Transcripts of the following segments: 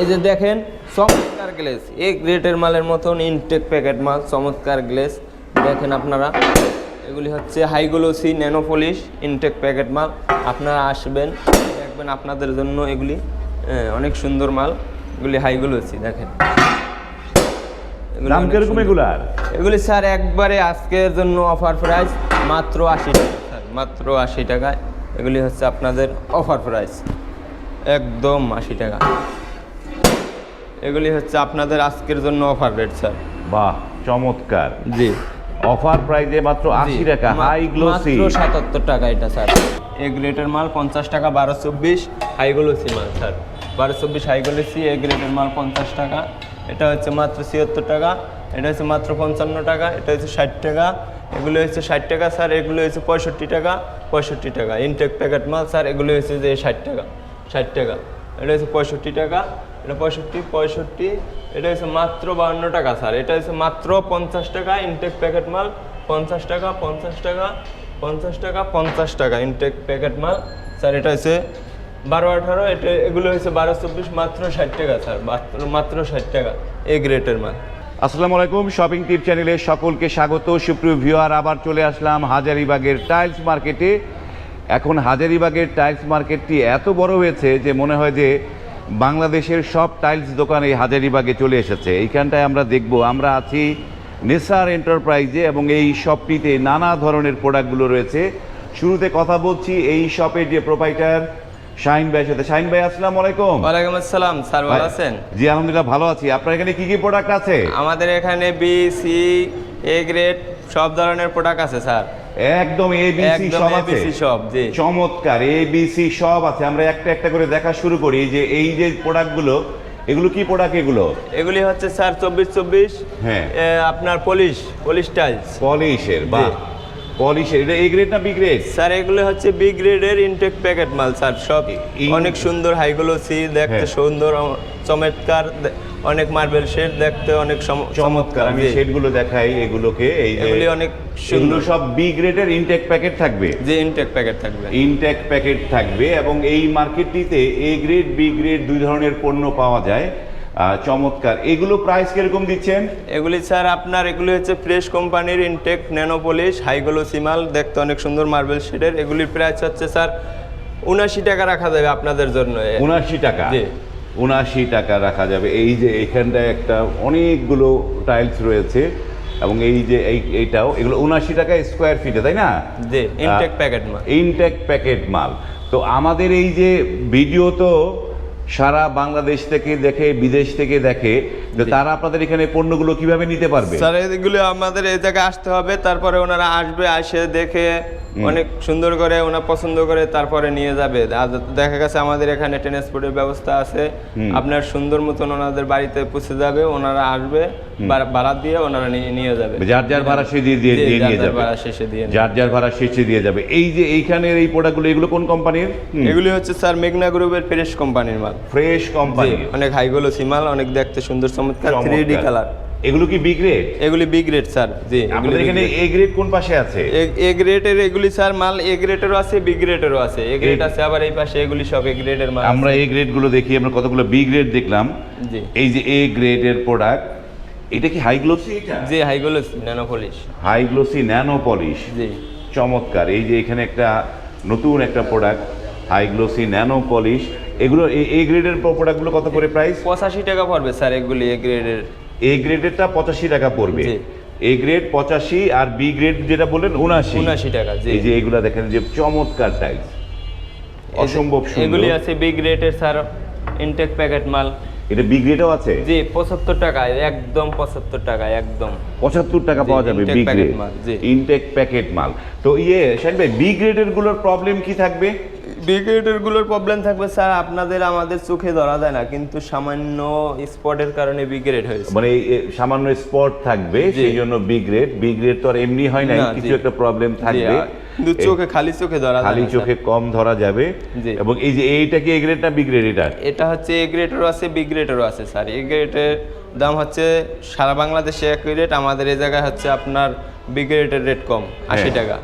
এই যে দেখেন চমৎকার গ্লেস এ গ্রেটের মালের মতন ইনটেক প্যাকেট মাল চমৎকার গ্লেস দেখেন আপনারা এগুলি হচ্ছে high glossy nano polish intact packet মাল। আপনারা আসবেন দেখবেন আপনাদের জন্য এগুলি অনেক সুন্দর মাল। এগুলি হাইগুলোসি দেখেন। এগুলি দাম কীরকম এগুলার? এগুলি স্যার একবারে আজকের জন্য অফার প্রাইস মাত্র আশি টাকা স্যার মাত্র আশি টাকায়। এগুলি হচ্ছে আপনাদের অফার প্রাইস একদম আশি টাকা। এগুলি হচ্ছে আপনাদের আজকের জন্য অফার রেট স্যার বাহ চমৎকার। জি। অফার প্রাইজে মাত্র আশি জি, টাকা মা- হাই গ্লোসি মাত্র সাতাত্তর টাকা এটা স্যার এ গ্রেটের মাল পঞ্চাশ টাকা বারো চব্বিশ হাইগুলোসি মাল স্যার বারো চব্বিশ হাইগুলোসি এ গ্রেটের মাল পঞ্চাশ টাকা। এটা হচ্ছে মাত্র ছিয়াত্তর টাকা এটা হচ্ছে মাত্র পঞ্চান্ন টাকা এটা হচ্ছে ষাট টাকা এগুলো হচ্ছে ষাট টাকা স্যার এগুলো হচ্ছে পঁয়ষট্টি টাকা পঁয়ষট্টি টাকা। ইনটেক প্যাকেট মাল স্যার এগুলো হচ্ছে যে ষাট টাকা ষাট টাকা এটা হচ্ছে পঁয়ষট্টি টাকা এটা পঁয়ষট্টি পঁয়ষট্টি, এটা হচ্ছে মাত্র বাউন্ন টাকা, স্যার। এটা হচ্ছে মাত্র পঞ্চাশ টাকা ইনটেক প্যাকেট মাল। পঞ্চাশ টাকা পঞ্চাশ টাকা পঞ্চাশ টাকা পঞ্চাশ টাকা ইনটেক প্যাকেট মাল। স্যার, এটা হচ্ছে বারো, আঠারো, এটা এগুলো হচ্ছে বারো, চব্বিশ, মাত্র ষাট টাকা, স্যার। মাত্র মাত্র ষাট টাকা এ গ্রেটের মাল। আসসালামু আলাইকুম শপিং টিপ চ্যানেলে সকলকে স্বাগত। সুপ্রিয় ভিউয়ার আবার চলে আসলাম হাজারিবাগের টাইলস মার্কেটে এখন হাজারিবাগের টাইলস মার্কেটটি এত বড় হয়েছে যে মনে হয় যে বাংলাদেশের সব টাইলস দোকান এই হাজারিবাগে চলে এসেছে। এইখানটায় আমরা দেখব আমরা আছি নেসার এন্টারপ্রাইজে এবং এই শপটিতে নানা ধরনের প্রোডাক্টগুলো রয়েছে। শুরুতে কথা বলছি এই শপের যে প্রোপাইটার শাহিন ভাইয়ের সাথে। শাহিন ভাই আসসালামু আলাইকুম। ওয়ালাইকুম আসসালাম স্যার ভালো আছেন? জি আলহামদুলিল্লাহ ভালো আছি। আপনার এখানে কি কি প্রোডাক্ট আছে? আমাদের এখানে বি সি এ গ্রেড সব ধরনের প্রোডাক্ট আছে স্যার। একদম এবিসি সব আছে। চমৎকার এবিসি সব আছে। আমরা একটা একটা করে দেখা শুরু করি। যে এই যে প্রোডাক্টগুলো এগুলো কি প্রোডাক্ট এগুলো? এগুলি হচ্ছে স্যার চব্বিশ চব্বিশ হ্যাঁ। আপনার পলিশ পলিশ টাইলস। পলিশের বা পলিশের এটা এ গ্রেড না বি গ্রেড স্যার এগুলো হচ্ছে বি গ্রেডের ইনটেক প্যাকেট মাল স্যার সব অনেক সুন্দর হাইগুলোসি দেখতে হ্যাঁ। সুন্দর চমৎকার অনেক মার্বেল শেড দেখতে অনেক চমৎকার আমি। শেডগুলো দেখাই এগুলোকে এই এগুলি অনেক সুন্দর। সব বি গ্রেডের ইনটেক প্যাকেট থাকবে। যে ইনটেক প্যাকেট থাকবে। ইনটেক প্যাকেট থাকবে এবং এই মার্কেটটিতে এ গ্রেড বি গ্রেড দুই ধরনের পণ্য পাওয়া যায়। চমৎকার। এগুলো প্রাইস কীরকম দিচ্ছেন? এগুলি স্যার আপনার এগুলি হচ্ছে ফ্রেশ কোম্পানির ইনটেক ন্যানোপলিশ হাইগুলো সিমাল দেখতে অনেক সুন্দর মার্বেল শেডের এগুলির প্রাইস হচ্ছে স্যার উনাশি টাকা রাখা যাবে আপনাদের জন্য। উনাশি টাকা। উনাশি টাকা রাখা যাবে। এই যে এখানটায় একটা অনেকগুলো টাইলস রয়েছে এবং এই যে এই এইটাও এগুলো উনাশি টাকা স্কোয়ার ফিটে তাই না? যে ইনটেক প্যাকেট মাল। ইনটেক প্যাকেট মাল। তো আমাদের এই যে ভিডিও তো সারা বাংলাদেশ থেকে দেখে বিদেশ থেকে দেখে তারা আপনাদের এখানে পণ্যগুলো কীভাবে নিতে পারবে? স্যার এগুলো আমাদের এই জায়গায় আসতে হবে তারপরে ওনারা আসবে আসে দেখে অনেক সুন্দর করে ওনারা পছন্দ করে তারপরে নিয়ে যাবে। দেখা গেছে আমাদের এখানে ট্রান্সপোর্টের ব্যবস্থা আছে। আপনার সুন্দর মতন ওনাদের বাড়িতে পৌঁছে যাবে ওনারা আসবে ভাড়া- দিয়ে ওনারা নিয়ে যাবে। যার যার ভাড়া সে দিয়ে দিয়ে নিয়ে যার যাবে। ভাড়া শেষে দিয়ে যার যার ভাড়া শেষে দিয়ে যাবে। এই যে এইখানের এই প্রোডাক্টগুলো এগুলো কোন কোম্পানির এগুলি হচ্ছে স্যার মেঘনা গ্রুপের ফ্রেশ কোম্পানির মাল। ফ্রেশ কোম্পানি অনেক হাইগুলো সিমাল অনেক দেখতে সুন্দর চমৎকার থ্রি ডি কালার এগুলো কি বি গ্রেড এগুলি বি গ্রেড স্যার জি B এখানে এ গ্রেড কোন পাশে আছে? এ গ্রেডের এগুলি স্যার মাল এ গ্রেডেরও আছে বি গ্রেডেরও আছে। এ গ্রেড আছে আবার এই পাশে এগুলি সব এ গ্রেডের মাল আমরা এ গ্রেডগুলো দেখি আমরা কতগুলো বি গ্রেড দেখলাম। জি। এই যে এ গ্রেডের প্রোডাক্ট এটা কি হাই গ্লোসি এটা? জি high glossy nano polish high glossy nano polish জি। চমৎকার। এই যে এখানে একটা নতুন একটা product high glossy nano polish এগুলো এ গ্রেডের প্রোডাক্টগুলো কত করে প্রাইস পঁচাশি টাকা পড়বে স্যার এগুলি এ গ্রেডের। এ গ্রেডেরটা পঁচাশি টাকা পড়বে। এ গ্রেড পঁচাশি আর বি গ্রেড যেটা বললেন উনাশি। উনাশি টাকা এই যে এগুলা দেখেন যে চমৎকার টাইলস অসম্ভব এগুলি আছে বি গ্রেডের স্যার ইনটেক প্যাকেট মাল। এটা বি গ্রেডও আছে? জি পঁচাত্তর টাকায় একদম পঁচাত্তর টাকায় একদম। পঁচাত্তর টাকা পাওয়া যাবে বি গ্রেড। মাল, জি। ইনটেক প্যাকেট মাল। তো ইয়ে শাহিন ভাই বি গ্রেডেরগুলোর প্রবলেম কি থাকবে? বি গ্রেডেরগুলোর প্রবলেম থাকবে স্যার আপনাদের আমাদের চোখে ধরা যায় না কিন্তু সামান্য স্পটের কারণে বিগ্রেড হয়েছে। মানে সামান্য স্পট থাকবে। সেই জন্য বি গ্রেড বি গ্রেড তো আর এমনি হয় না কিছু একটা প্রবলেম থাকবে। কিন্তু চোখে খালি চোখে ধরা খালি চোখে কম ধরা যাবে। এবং এই যে এইটা কি এ গ্রেড না বি গ্রেড এটা? এটা হচ্ছে এ গ্রেডেরও আছে বি গ্রেডেরও আছে স্যার এ গ্রেডের দাম হচ্ছে সারা বাংলাদেশে এক রেট আমাদের এই জায়গায় হচ্ছে আপনার বি গ্রেডের রেট কম আশি হ্যাঁ। টাকা।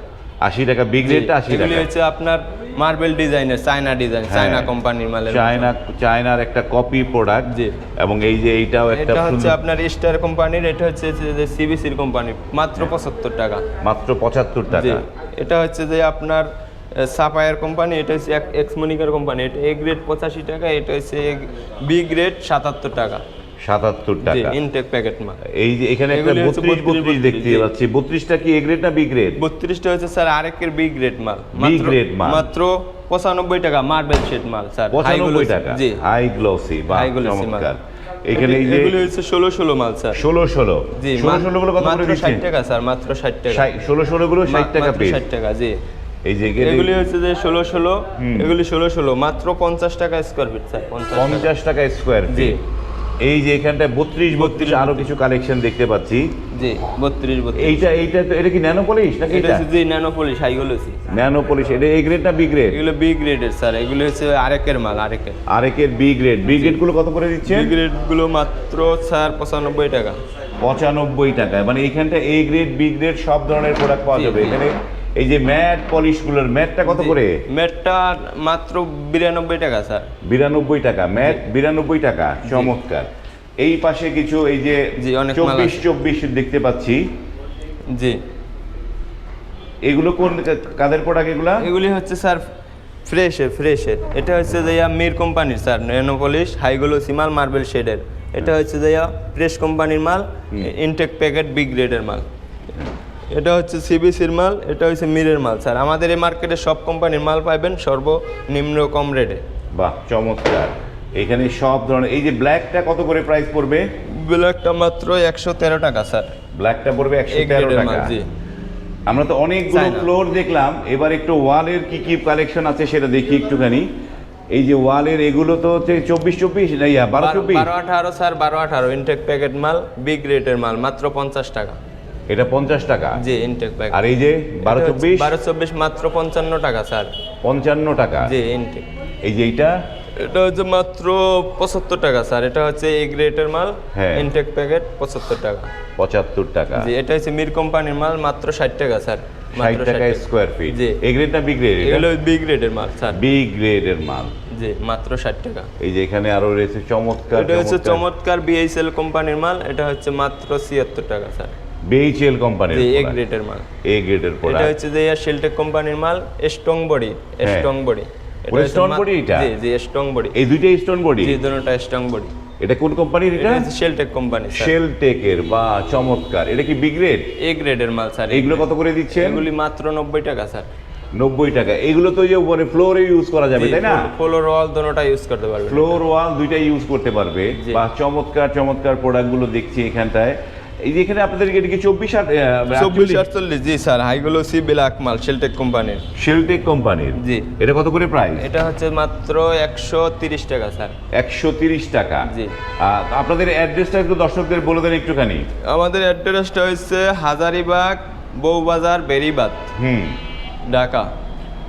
আশি টাকা বি গ্রেডটা আশি টাকা। হচ্ছে আপনার মার্বেল ডিজাইনের চায়না ডিজাইন হ্যাঁ। চায়না কোম্পানির মালের চায়না চায়নার একটা কপি প্রোডাক্ট জি। এবং এই যে এইটাও একটা এটা হচ্ছে আপনার স্টার কোম্পানির এটা হচ্ছে যে সিবিসির কোম্পানি মাত্র পঁচাত্তর টাকা। মাত্র পঁচাত্তর টাকা। এটা হচ্ছে যে আপনার সাফায়ার কোম্পানি এটা হচ্ছে এক্সমনিকার কোম্পানি এটা এ গ্রেড পঁচাশি টাকা এটা হচ্ছে বি গ্রেড সাতাত্তর টাকা। সাতাত্তর টাকা। ইনটেক প্যাকেট মাল। এই যে এখানে একটা বত্রিশ বত্রিশ দেখতে পাচ্ছি। বত্রিশটা কি এ গ্রেড না বি গ্রেড বত্রিশটা হচ্ছে স্যার আরেকের বি গ্রেড মাল। মাত্র- grade মাল। মাত্র পঁচানব্বই টাকা মার্বেল শেড মাল স্যার। পঁচানব্বই টাকা। জি। হাই গ্লোসি বা। চমৎকার। এখানে এই যে এগুলো হচ্ছে ষোলো ষোলো মাল স্যার। ষোলো ষোলো। জি ষোলো মা- ষোলো গুলো কত করে দিচ্ছেন? টাকা স্যার মাত্র ষাট টাকা। ষাট- ষোলো ষোলো গুলো ষাট মা- টাকা পেয়ে ষাট টাকা জি। এই যে এগুলি হচ্ছে যে ষোলো ষোলো হুম। এগুলি ষোলো ষোলো মাত্র পঞ্চাশ টাকা স্কোয়ার ফিট স্যার পঞ্চাশ টাকা। পঞ্চাশ টাকা। স্কোয়ার জি। এই যে এখানটায় বত্রিশ বত্রিশ আরও কিছু কালেকশন দেখতে পাচ্ছি। জি বত্রিশ বত্রিশ। এইটা এইটা তো এটা কি ন্যানো পলিশ নাকি এটা এটা? হচ্ছে জি nano polish high glossy nano polish এটা এ গ্রেড না বি গ্রেড এগুলো বি গ্রেডের স্যার এগুলো হচ্ছে আরেকের মাল আরেকের। আরেকের বি গ্রেড বি গ্রেডগুলো কত করে দিচ্ছেন? বি গ্রেডগুলো মাত্র স্যার পঁচানব্বই টাকা। পঁচানব্বই টাকায়। মানে এইখানটা এ গ্রেড বি গ্রেড সব ধরনের প্রোডাক্ট পাওয়া যাবে। এখানে এই যে ম্যাট পলিশগুলোর ম্যাটটা কত করে? মেটটা মাত্র বিরানব্বই টাকা স্যার। বিরানব্বই টাকা ম্যাট বিরানব্বই টাকা চমৎকার। এই পাশে কিছু এই যে মাল চব্বিশ চব্বিশ দেখতে পাচ্ছি। জি। এগুলো কোন কাদের প্রোডাক্ট এগুলা? এগুলি হচ্ছে স্যার ফ্রেশের ফ্রেশের এটা হচ্ছে যে মির কোম্পানির স্যার নেনোপলিশ হাইগুলো সিমাল মার্বেল শেডের। এটা হচ্ছে যে ফ্রেশ কোম্পানির মাল ইনটেক প্যাকেট বিগ গ্রেডের মাল। এটা হচ্ছে সিবিসির মাল এটা হচ্ছে মিরের মাল। স্যার আমাদের এই মার্কেটে সব কোম্পানির মাল পাইবেন সর্বনিম্ন কম রেটে বাহ চমৎকার। এখানে সব ধরনের এই যে ব্ল্যাকটা কত করে প্রাইস পড়বে? ব্ল্যাকটা মাত্র একশো তেরো টাকা স্যার। ব্ল্যাকটা পড়বে একশো তেরো টাকা। আমরা তো অনেকগুলো। ফ্লোর দেখলাম এবার একটু ওয়ালের কি কি কালেকশন আছে সেটা দেখি একটুখানি। এই যে ওয়ালের এগুলো তো হচ্ছে চব্বিশ চব্বিশ না ইয়া বারো বারো চব্বিশ বারো আঠারো স্যার বারো আঠারো। ইনটেক প্যাকেট মাল বিগ রেটের মাল মাত্র পঞ্চাশ টাকা। এটা পঞ্চাশ টাকা। জি ইনটেক প্যাকেট আর এই যে বারো চব্বিশ? বারো চব্বিশ মাত্র পঞ্চান্ন টাকা স্যার। পঞ্চান্ন টাকা। জি ইনটেক এই যে এইটা? এটা হচ্ছে মাত্র পঁচাত্তর টাকা স্যার। এটা হচ্ছে এ গ্রেটের মাল হ্যাঁ। ইনটেক প্যাকেট পঁচাত্তর টাকা। পঁচাত্তর টাকা। জি এটা হচ্ছে মির কোম্পানির মাল মাত্র ষাট টাকা স্যার। ষাট টাকা স্কোয়ার ফিট জি। এ গ্রেড না বি গ্রেড এগুলো বি গ্রেডের মাল স্যার। বি গ্রেডের মাল। জি মাত্র ষাট টাকা। এই যে এখানে আরও রয়েছে চমৎকার এটা হচ্ছে চমৎকার। চমৎকার বিএসএল কোম্পানির মাল এটা হচ্ছে মাত্র ছিয়াত্তর টাকা স্যার। বিএইচএল কোম্পানির এ গ্রেডের মাল। এ গ্রেডের এটা হচ্ছে যে শেলটেক কোম্পানির মাল স্ট্রং বডি। স্ট্রং বডি ওটা strong body এটা? জি জি স্ট্রং বডি এই দুইটাই স্টোন বডি জি দুটোটা স্ট্রং বডি এটা কোন কোম্পানির এটা? এটা শেলটেক কোম্পানি স্যার শেল বা চমৎকার। এটা কি বি গ্রেড এ গ্রেডের মাল স্যার এগুলো কত করে দিচ্ছেন? এগুলি মাত্র নব্বই টাকা স্যার নব্বই টাকা। এগুলো তো যে উপরে ফ্লোরে ইউজ করা যাবে তাই না? ফ্লোর ওয়াল দুটোটা ইউজ করতে পারবে। ফ্লোর ওয়াল দুইটাই ইউজ করতে পারবে। বা চমৎকার চমৎকার প্রোডাক্টগুলো দেখছি এখানটায়। এই যে এখানে আপনাদের এটা কি চব্বিশ আট চব্বিশ আটচল্লিশ জি স্যার হাইগুলো সি ব্ল্যাক মাল শেলটেক কোম্পানির শেলটেক কোম্পানির জি। এটা কত করে প্রাইস এটা হচ্ছে মাত্র একশো তিরিশ টাকা স্যার। একশো তিরিশ টাকা। জি। আপনাদের অ্যাড্রেসটা একটু দর্শকদের বলে দেন একটুখানি। আমাদের অ্যাড্রেসটা হচ্ছে হাজারিবাগ বউবাজার বেরিবাদ হুম। ঢাকা।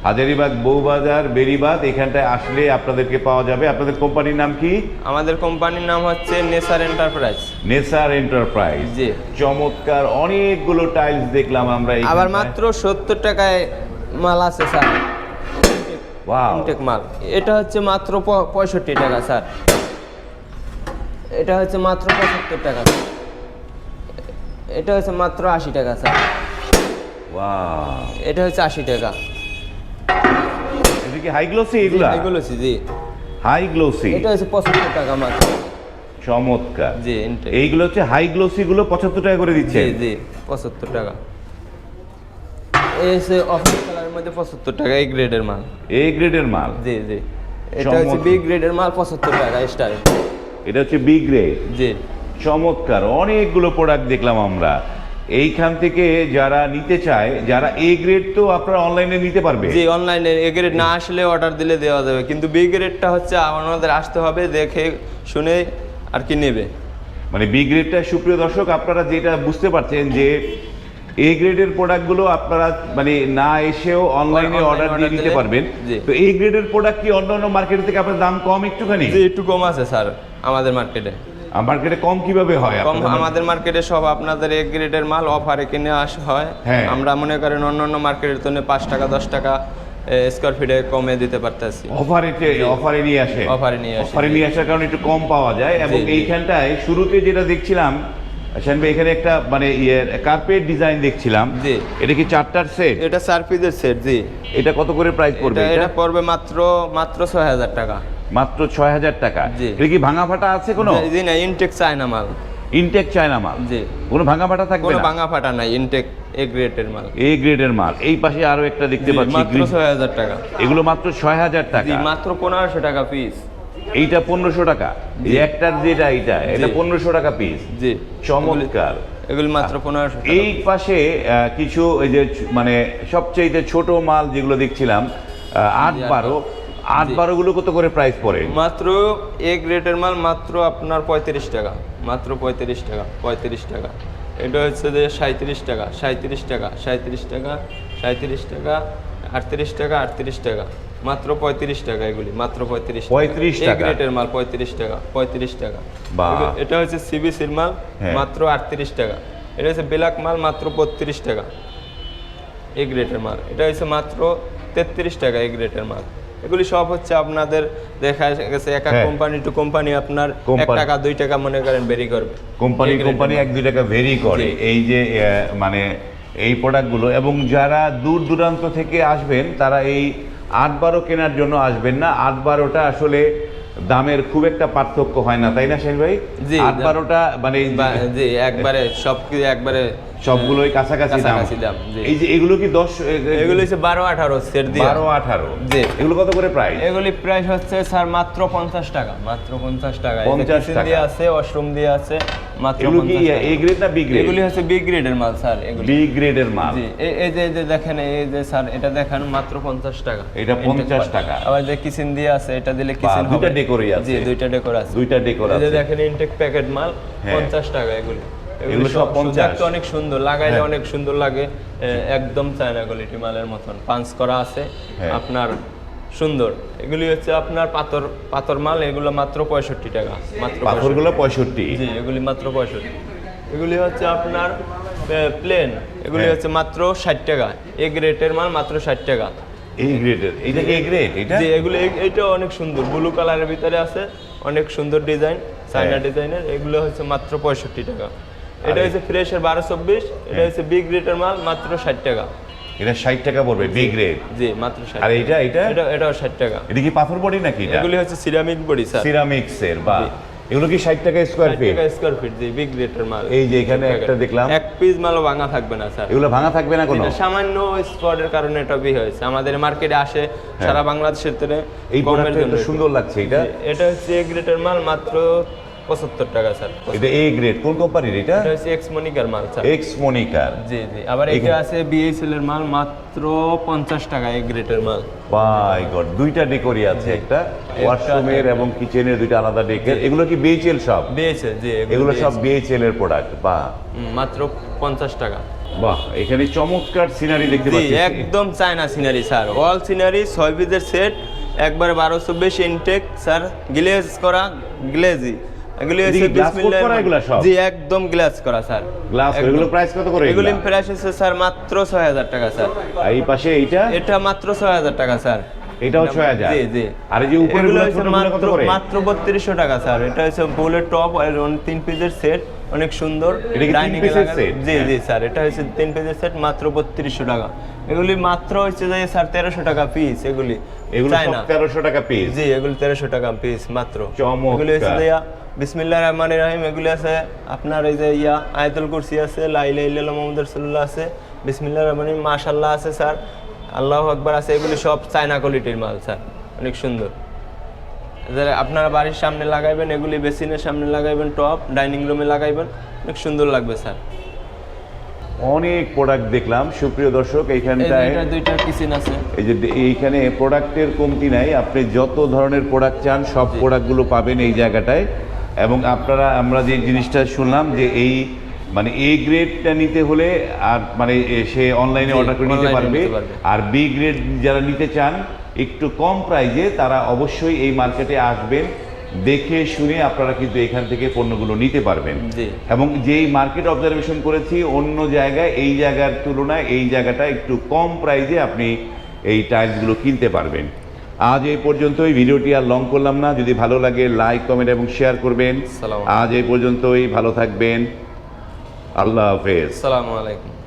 হাজারিবাগ বউবাজার বেরিবাদ এখানটায় আসলে আপনাদেরকে পাওয়া যাবে। আপনাদের কোম্পানির নাম কি? আমাদের কোম্পানির নাম হচ্ছে নেসার এন্টারপ্রাইজ। নেসার এন্টারপ্রাইজ। জি। চমৎকার অনেকগুলো টাইলস দেখলাম আমরা আবার মাত্র সত্তর টাকায় মাল আছে স্যার। ওয়াও। ইনটেক মাল। এটা হচ্ছে মাত্র পঁয়ষট্টি টাকা স্যার। এটা হচ্ছে মাত্র পঁচাত্তর টাকা। এটা হচ্ছে মাত্র আশি টাকা স্যার। ওয়াও। এটা হচ্ছে আশি টাকা। কি? হাই গ্লোসি এগুলা? এগুলো হচ্ছে জি। হাই গ্লোসি এটা হচ্ছে পঁচাত্তর টাকা মাত্র চমৎকার। জি এইগুলো হচ্ছে হাই গ্লোসি গুলো পঁচাত্তর টাকা করে দিচ্ছে? জি জি পঁচাত্তর টাকা। এই হচ্ছে অফিস কালারের মধ্যে পঁচাত্তর টাকা এই গ্রেডের মাল। এ গ্রেডের মাল? জি জি। এটা হচ্ছে বি গ্রেডের মাল পঁচাত্তর টাকা স্টার এটা হচ্ছে বি গ্রেড জি। চমৎকার। অনেকগুলো প্রোডাক্ট দেখলাম আমরা। এইখান থেকে যারা নিতে চায় যারা এ গ্রেড তো আপনারা অনলাইনে নিতে পারবে। জি অনলাইনে এ গ্রেড না আসলে অর্ডার দিলে দেওয়া যাবে। কিন্তু বি গ্রেডটা হচ্ছে আমাদের আসতে হবে দেখে শুনে আর কি নেবে। মানে বি গ্রেডটা সুপ্রিয় দর্শক আপনারা যেটা বুঝতে পারছেন যে এ গ্রেডের প্রোডাক্টগুলো আপনারা মানে না এসেও অনলাইনে অর্ডার দিয়ে নিতে পারবেন। তো এই গ্রেডের প্রোডাক্ট কি অন্য অন্য মার্কেট থেকে আপনার দাম কম একটুখানি? একটু কম আছে স্যার আমাদের মার্কেটে মার্কেটে কম কীভাবে হয় কম আমাদের মার্কেটে সব আপনাদের এ গ্রেডের মাল অফারে কিনে আসা হয়। হ্যাঁ। আমরা মনে করেন অন্য অন্য মার্কেটের জন্য পাঁচ টাকা দশ টাকা স্কোয়ার ফিটে কমে দিতে পারতেছি। অফারে অফারে নিয়ে আসে? অফারে নিয়ে আসে। অফারে নিয়ে আসার কারণে একটু কম পাওয়া যায় এবং। এইখানটায় শুরুতে যেটা দেখছিলাম শান এখানে একটা মানে ইয়ে কার্পেট ডিজাইন দেখছিলাম। জি। এটা কি চারটার সেট এটা চার পিসের সেট জি। এটা কত করে প্রাইস পড়বে এটা পড়বে মাত্র মাত্র ছয় হাজার টাকা। মাত্র ছয় হাজার টাকা এটা কি ভাঙা ফাটা আছে কোনো? জি না ইনটেক চায়না মাল। ইনটেক চায়না মাল। জি। কোনো ভাঙা ফাটা থাকবে কোনো ভাঙা ফাটা নাই ইনটেক এ গ্রেডের মাল। এ গ্রেডের মাল। এই পাশে আরও একটা দেখতে পাচ্ছি মাত্র green- ছয় হাজার টাকা। এগুলো মাত্র ছয় হাজার জি টাকা মাত্র পনেরোশো টাকা পিস এইটা পনেরোশো টাকা। এই একটার যেটা এটা জি। পনেরোশো টাকা পিস জি। চমৎকার। এগুলি মাত্র পনেরোশো টাকা এই পাশে কিছু এই যে মানে সবচেয়ে ছোট মাল যেগুলো দেখছিলাম আট বারো। আট বারো গুলো কত করে প্রাইস পড়ে? মাত্র এ গ্রেডের মাল মাত্র আপনার পঁয়ত্রিশ টাকা মাত্র পঁয়ত্রিশ টাকা পঁয়ত্রিশ টাকা। এটা হচ্ছে যে সাঁত্রিশ টাকা সাঁত্রিশ টাকা সাঁত্রিশ টাকা সাঁত্রিশ টাকা আটত্রিশ টাকা আটত্রিশ টাকা। মাত্র পঁয়ত্রিশ টাকা এগুলি মাত্র পঁয়ত্রিশ 35 এ টাকা? মাল পঁয়ত্রিশ টাকা পঁয়ত্রিশ টাকা। এটা হচ্ছে সিবিসির মাল হ্যাঁ। মাত্র আটত্রিশ টাকা। এটা হচ্ছে ব্ল্যাক মাল মাত্র বত্রিশ টাকা। এ গ্রেডের মাল। এটা হচ্ছে মাত্র তেত্রিশ টাকা এ গ্রেডের মাল। এগুলি সব হচ্ছে আপনাদের দেখা গেছে এক এক। কোম্পানি টু কোম্পানি আপনার এক টাকা দুই টাকা মনে করেন বেরি করবে। Company company. এক দুই টাকা ভেরি করে। এই যে মানে এই প্রোডাক্টগুলো এবং যারা দূর দূরান্ত থেকে আসবেন তারা এই আট বারো কেনার জন্য আসবেন না। আট বারোটা আসলে দামের খুব একটা পার্থক্য হয় না তাই না শেখ ভাই? জি, আট বারোটা মানে যে- জি একবারে সব কিছু একবারে সবগুলোই কাছাকাছি দাম। এই যে এগুলো কি দশ এগুলি হচ্ছে বারো আঠারো সেট দিয়ে। বারো আঠারো। জি। এগুলো কত করে প্রাইস এগুলি প্রাইস হচ্ছে স্যার মাত্র পঞ্চাশ টাকা মাত্র পঞ্চাশ টাকা। 50 টাকা। দিয়ে আছে ওয়াশরুম দিয়ে আছে মাত্র এগুলো কি এ গ্রেড না বি গ্রেড এগুলি হচ্ছে বি গ্রেডের মাল স্যার এগুলি। বি গ্রেডের মাল। জি এই- যে এই যে দেখেন এই যে স্যার এটা দেখেন মাত্র পঞ্চাশ টাকা। এটা 50 টাকা। আবার যে কিচেন দিয়ে আছে এটা দিলে কিচেন দুইটা ডেকোরই আছে। জি দুইটা ডেকোর আছে। দুইটা ডেকোর এই যে দেখেন ইনটেক প্যাকেট মাল হ্যাঁ। পঞ্চাশ টাকা এগুলি। এগুলো সব 50 দেখতে অনেক সুন্দর লাগাইলে হ্যাঁ। অনেক সুন্দর লাগে। একদম চায়না কোয়ালিটি মালের মতন। পাঞ্চ করা আছে হ্যাঁ। আপনার সুন্দর। এগুলি হচ্ছে আপনার পাথর পাথর মাল এগুলো মাত্র পঁয়ষট্টি টাকা মাত্র পাথরগুলো পঁয়ষট্টি। জি এগুলি মাত্র পঁয়ষট্টি। এগুলি হচ্ছে আপনার প্লেন এগুলি হ্যাঁ। হচ্ছে মাত্র ষাট টাকা। এ গ্রেটের মাল মাত্র ষাট টাকা। এই এটা এ গ্রেড এটা? জি এগুলো এ- এটা অনেক সুন্দর। ব্লু কালারের ভিতরে আছে অনেক সুন্দর ডিজাইন চায়না। ডিজাইনের। এগুলো হচ্ছে মাত্র পঁয়ষট্টি টাকা। এটা। হচ্ছে ফ্রেশের বারো চব্বিশ এটা হ্যাঁ। হচ্ছে বিগ গ্রেটের মাল মাত্র ষাট টাকা। এটা ষাট টাকা পড়বে বি গ্রেড জি মাত্র ষাট আর এটা এটা এটা এটাও ষাট টাকা। এটা কি পাথর বডি নাকি এটা? এগুলি হচ্ছে সিরামিক বডি স্যার সিরামিক্স এর বা এগুলো কি ষাট টাকা স্কোয়ার ফিট টাকা স্কোয়ার ফিট জি বিগ গ্রেটের মাল। এই যে এখানে একটা দেখলাম। এক পিস মালও ভাঙা থাকবে না স্যার এগুলো ভাঙা থাকবে না কোনো? এটা সামান্য স্পটের কারণে এটা বি হয়েছে। আমাদের মার্কেটে আসে সারা বাংলাদেশের থেকে হ্যাঁ। এই প্রোডাক্টটা সুন্দর লাগছে এটা? এটা হচ্ছে এ গ্রেটের মাল মাত্র পঁচাত্তর টাকা স্যার। এটা এ গ্রেড কোন কোম্পানির এটা? এটা হচ্ছে এক্স মনিকার মাল স্যার। এক্স মনিকার জি জি। আবার এটা আছে বিএসএল এর মাল মাত্র পঞ্চাশ টাকা এ গ্রেটের মাল। বাই গড দুইটা ডেকোরি আছে একটা ওয়াশরুমের এবং কিচেনের দুইটা আলাদা ডেকের এগুলো কি বিএইচএল সব? বিএসএল জি এগুলো সব বিএইচএল এর প্রোডাক্ট বাহ। মাত্র পঞ্চাশ টাকা। বাহ এখানে চমৎকার সিনারি দেখতে পাচ্ছি। একদম China scenery sir. All scenery ছয় পিসের সেট একবারে বারোশো বেশি ইনটেক স্যার। গ্লেজ করা গ্লেজি এগুলি করা সব? জি একদম গ্লাস করা স্যার। গ্লাস এগুলো প্রাইস কত করে এগুলি? প্রাইস হচ্ছে স্যার মাত্র ছয় হাজার টাকা স্যার। এই পাশে এইটা? এটা মাত্র ছয় হাজার টাকা স্যার। এটাও ছয় হাজার? জি জি। আর এই যে উপরে মাত্র মাত্র বত্রিশশো টাকা স্যার। এটা হচ্ছে বোলের টপ আর তিন পিসের সেট অনেক সুন্দর। piece-এর জি। জি স্যার। এটা হচ্ছে তিন পিসের সেট মাত্র বত্রিশশো টাকা। এগুলি মাত্র হচ্ছে যে স্যার তেরোশো টাকা পিস এগুলি। এগুলো তেরোশো টাকা পিস জি এগুলি তেরোশো টাকা পিস মাত্র। এগুলি হচ্ছে যে বিসমিল্লাহ রহমান রাহিম এগুলি আছে আপনার এই যে ইয়া আয়াতুল কুরসি আছে লাইলা ইল্লাল্লাহ মোহাম্মদ রাসূলুল্লাহ আছে বিসমিল্লাহ রহমান রহিম মাশাআল্লাহ আছে স্যার আল্লাহ আকবার আছে এগুলি সব চায়না কোয়ালিটির মাল স্যার অনেক সুন্দর। যারা আপনারা বাড়ির সামনে লাগাইবেন এগুলি বেসিনের সামনে লাগাইবেন টপ ডাইনিং রুমে লাগাইবেন অনেক সুন্দর লাগবে স্যার। অনেক প্রোডাক্ট দেখলাম সুপ্রিয় দর্শক এই এইখানটায় দুইটা কিচেন আছে। এই যে এইখানে প্রোডাক্টের কমতি নাই আপনি যত ধরনের প্রোডাক্ট চান সব প্রোডাক্টগুলো পাবেন এই জায়গাটায়। এবং আপনারা আমরা যে জিনিসটা শুনলাম যে এই মানে এ গ্রেডটা নিতে হলে আর মানে সে অনলাইনে অর্ডার করে নিতে পারবে। আর বি গ্রেড যারা নিতে চান একটু কম প্রাইজে তারা অবশ্যই এই মার্কেটে আসবেন দেখে শুনে আপনারা কিন্তু এখান থেকে পণ্যগুলো নিতে পারবেন। এবং যেই মার্কেট অবজারভেশন করেছি অন্য জায়গায় এই জায়গার তুলনায় এই জায়গাটা একটু কম প্রাইজে আপনি এই টাইলসগুলো কিনতে পারবেন। আজ এই পর্যন্তই ভিডিওটি আর লং করলাম না। যদি ভালো লাগে লাইক কমেন্ট এবং শেয়ার করবেন। আজ এই পর্যন্তই ভালো থাকবেন। আল্লাহ হাফেজ। আসসালামু আলাইকুম।